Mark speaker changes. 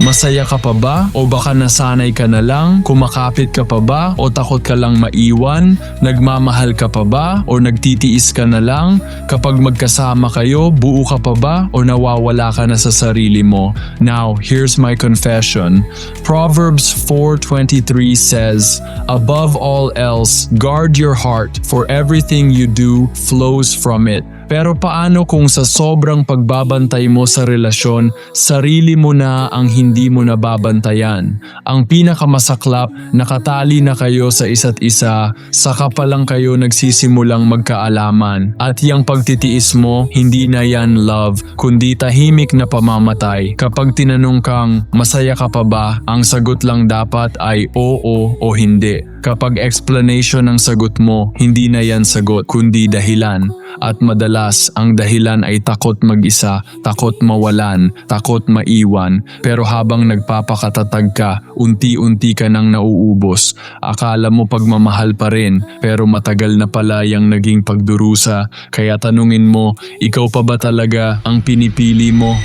Speaker 1: Masaya ka pa ba? O baka nasanay ka na lang? Kumakapit ka pa ba? O takot ka lang maiwan? Nagmamahal ka pa ba? O nagtitiis ka na lang? Kapag magkasama kayo, buo ka pa ba? O nawawala ka na sa sarili mo? Now, here's my confession. Proverbs 4.23 says, Above all else, guard your heart, for everything you do flows from it. Pero paano kung sa sobrang pagbabantay mo sa relasyon, sarili mo na ang hindi mo nababantayan? Ang pinakamasaklap, nakatali na kayo sa isa't isa, saka pa lang kayo nagsisimulang magkaalaman. At yung pagtitiis mo, hindi na yan love, kundi tahimik na pamamatay. Kapag tinanong kang, masaya ka pa ba? Ang sagot lang dapat ay oo o hindi. Kapag explanation ang sagot mo, hindi na yan sagot, kundi dahilan. At madalas, ang dahilan ay takot mag-isa, takot mawalan, takot maiwan. Pero habang nagpapakatatag ka, unti-unti ka nang nauubos. Akala mo pagmamahal pa rin, pero matagal na pala yung naging pagdurusa. Kaya tanungin mo, ikaw pa ba talaga ang pinipili mo?